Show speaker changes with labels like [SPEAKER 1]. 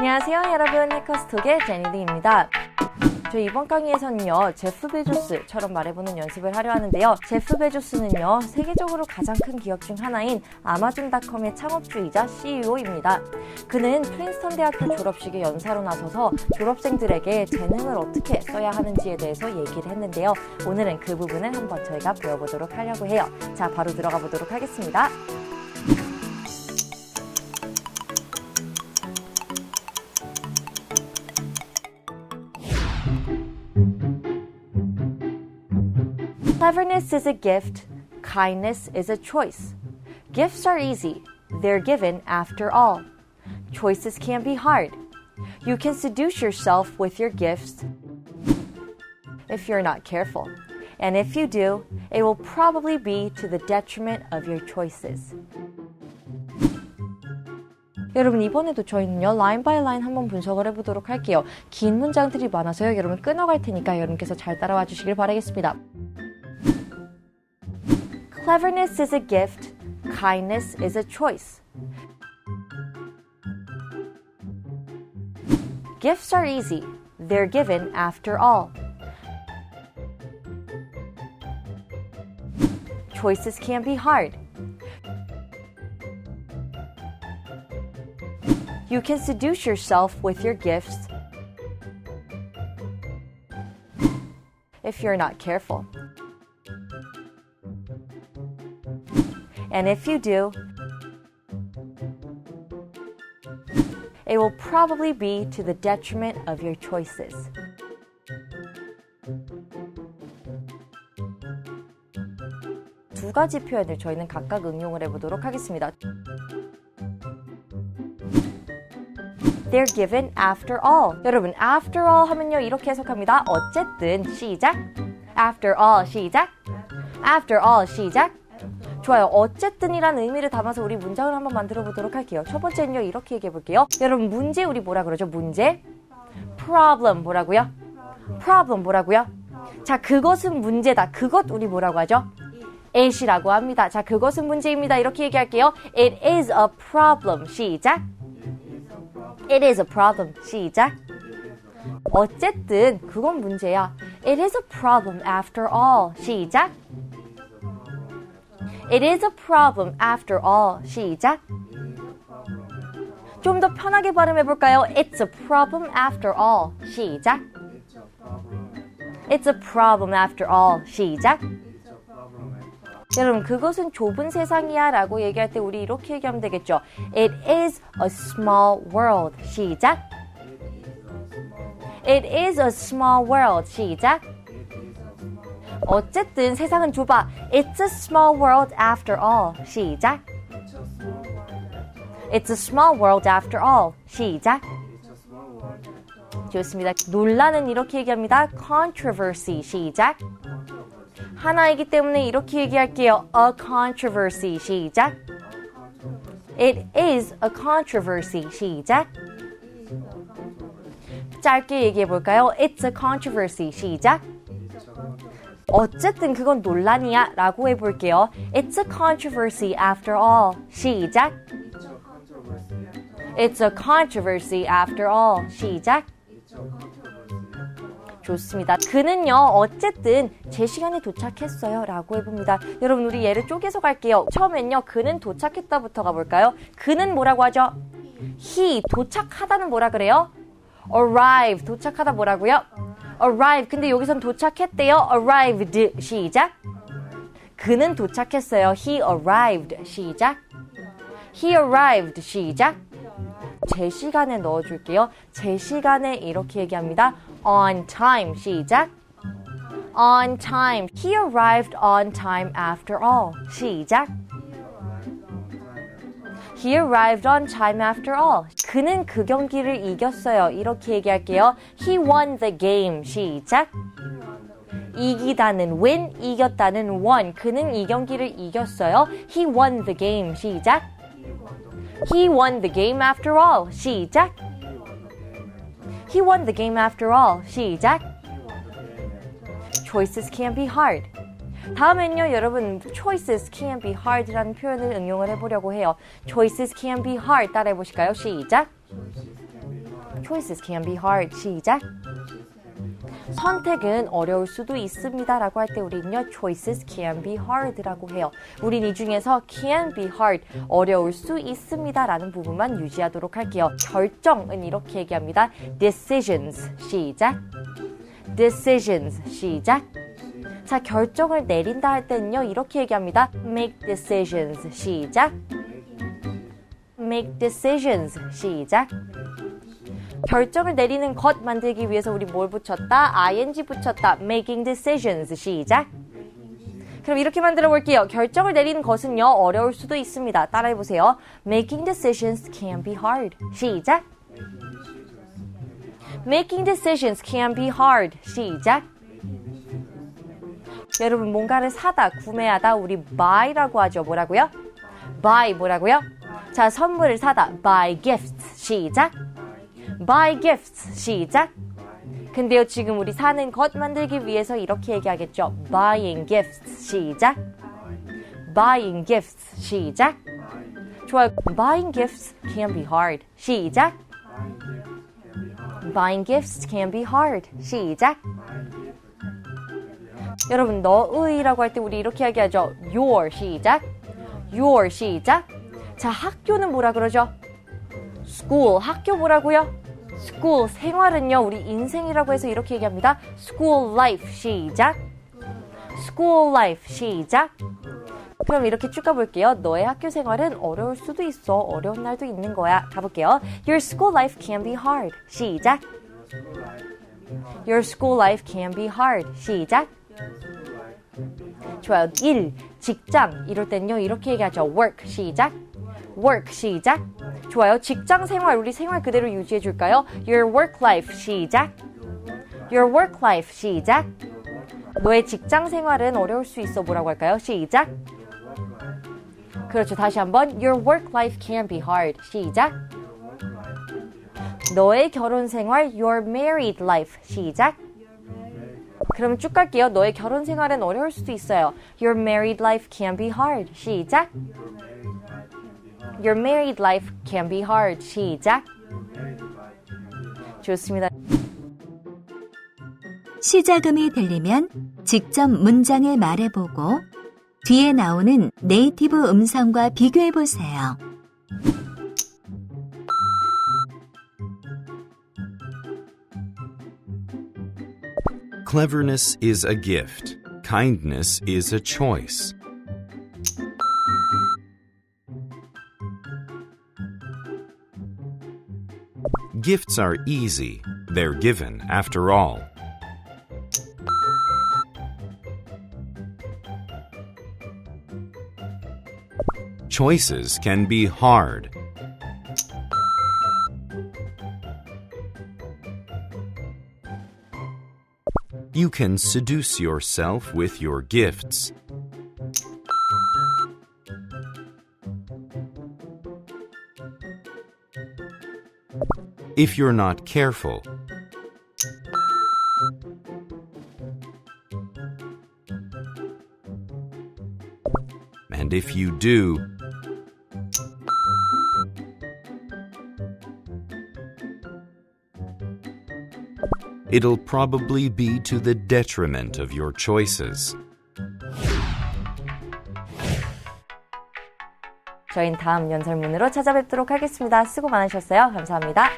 [SPEAKER 1] 안녕하세요 여러분. 해커스톡의 제니드입니다. 저희 이번 강의에서는요 제프 베조스처럼 말해보는 연습을 하려 하는데요. 제프 베조스는요 세계적으로 가장 큰 기업 중 하나인 아마존닷컴의 창업주이자 CEO입니다. 그는 프린스턴 대학교 졸업식에 연사로 나서서 졸업생들에게 재능을 어떻게 써야 하는지에 대해서 얘기를 했는데요. 오늘은 그 부분을 한번 저희가 배워보도록 하려고 해요. 자 바로 들어가 보도록 하겠습니다 Cleverness is a gift, kindness is a choice. Gifts are easy, they're given after all. Choices can be hard. You can seduce yourself with your gifts if you're not careful. And if you do, it will probably be to the detriment of your choices. 여러분 이번에도 저희는요 라인 바이 라인 한번 분석을 해보도록 할게요. 긴 문장들이 많아서요 여러분 끊어갈 테니까 여러분께서 잘 따라와 주시길 바라겠습니다. Cleverness is a gift, kindness is a choice. Gifts are easy, they're given after all. Choices can be hard. You can seduce yourself with your gifts if you're not careful. And if you do, it will probably be to the detriment of your choices. 두 가지 표현을 저희는 각각 응용을 해보도록 하겠습니다. They're given after all. 여러분, after all 하면요, 이렇게 해석합니다. 어쨌든, 시작. After all, 시작. After all, 시작. 좋아요. 어쨌든이라는 의미를 담아서 우리 문장을 한번 만들어 보도록 할게요. 첫 번째는요, 이렇게 얘기해 볼게요. 여러분, 문제 우리 뭐라 그러죠? 문제? problem 뭐라고요? problem 뭐라고요? 자, 그것은 문제다. 그것 우리 뭐라고 하죠? it이라고 합니다. 자, 그것은 문제입니다. 이렇게 얘기할게요. It is a problem. 시작. It is a problem. 시작. 어쨌든 그건 문제야. It is a problem after all. 시작. It is a problem after all. 시작. 좀 더 편하게 발음해 볼까요? It's a problem after all. 시작. It's a problem after all. 시작. 여러분, 그것은 좁은 세상이야 라고 얘기할 때 우리 이렇게 얘기하면 되겠죠. It is a small world. 시작. It is a small world. 시작. 어쨌든 세상은 좁아. It's a small world after all. 시작. It's a small world after all. 시작. 좋습니다. 논란은 이렇게 얘기합니다. controversy. 시작. 하나이기 때문에 이렇게 얘기할게요. a controversy. 시작. It is a controversy. 시작. 짧게 얘기해 볼까요? It's a controversy. 시작. 어쨌든 그건 논란이야 라고 해볼게요. It's a controversy after all. 시작. It's a controversy after all. 시작. 좋습니다. 그는요, 어쨌든 제 시간에 도착했어요. 라고 해봅니다. 여러분, 우리 얘를 쪼개서 갈게요. 처음엔요, 그는 도착했다부터 가볼까요? 그는 뭐라고 하죠? he, 도착하다는 뭐라 그래요? arrive, 도착하다 뭐라고요? Arrive. 근데 여기선 도착했대요. arrived. 시작. 그는 도착했어요. he arrived. 시작. he arrived. 시작. 제 시간에 넣어줄게요. 제 시간에 이렇게 얘기합니다. on time. 시작. on time. He arrived on time after all. 시작. He arrived on time after all. 그는 그 경기를 이겼어요. 이렇게 얘기할게요. He won the game. 시작. 이기다는 win, 이겼다는 won. 그는 이 경기를 이겼어요. He won the game. 시작. He won the game after all. 시작. He won the game after all. 시작. Choices can be hard. 다음엔요, 여러분, choices can be hard라는 표현을 응용을 해보려고 해요. choices can be hard 따라해 보실까요? 시작. Choices can be hard. 시작. 선택은 어려울 수도 있습니다. 라고 할 때 우리는요, choices can be hard 라고 해요. 우린 이 중에서 can be hard, 어려울 수 있습니다. 라는 부분만 유지하도록 할게요. 결정은 이렇게 얘기합니다. decisions. 시작. decisions. 시작. 자, 결정을 내린다 할 때는요, 이렇게 얘기합니다. make decisions. 시작. make decisions. 시작. 결정을 내리는 것 만들기 위해서 우리 뭘 붙였다? ing 붙였다. making decisions. 시작. 그럼 이렇게 만들어 볼게요. 결정을 내리는 것은요, 어려울 수도 있습니다. 따라해 보세요. making decisions can be hard. 시작. making decisions can be hard. 시작. 여러분 뭔가를 사다, 구매하다 우리 buy라고 하죠. 뭐라고요? buy 뭐라고요? 자, 선물을 사다. buy gifts. 시작. buy gifts. 시작. 근데요, 지금 우리 사는 것 만들기 위해서 이렇게 얘기하겠죠. buying gifts. 시작. buying gifts. 시작. 좋아요. buying gifts can be hard. 시작. buying gifts can be hard. 시작. 여러분 너의라고 할 때 우리 이렇게 이야기하죠. your 시작. your 시작. 자, 학교는 뭐라 그러죠? school. 학교 뭐라고요? school. 생활은요. 우리 인생이라고 해서 이렇게 얘기합니다. school life 시작. school life 시작. 그럼 이렇게 쭉 가볼게요. 너의 학교 생활은 어려울 수도 있어. 어려운 날도 있는 거야. 가볼게요. Your school life can be hard. 시작. Your school life can be hard. 시작. 좋아요. 일, 직장 이럴 땐요 이렇게 얘기하죠. work 시작. work 시작. 좋아요. 직장 생활 우리 생활 그대로 유지해 줄까요? Your work life 시작. Your work life 시작. 너의 직장 생활은 어려울 수 있어 뭐라고 할까요? 시작. 그렇죠. 다시 한번 Your work life can be hard. 시작. 너의 결혼 생활 Your married life. 시작. 그러면 쭉 갈게요. 너의 결혼 생활은 어려울 수도 있어요. Your married life can be hard. 시작. Your married life can be hard. 시작. 좋습니다.
[SPEAKER 2] 시작음이 들리면 직접 문장을 말해보고 뒤에 나오는 네이티브 음성과 비교해보세요.
[SPEAKER 3] Cleverness is a gift. Kindness is a choice. Gifts are easy. They're given, after all. Choices can be hard. You can seduce yourself with your gifts. If you're not careful, and if you do, it'll probably be to the detriment of your choices.
[SPEAKER 1] 저희는 다음 연설문으로 찾아뵙도록 하겠습니다. 수고 많으셨어요. 감사합니다.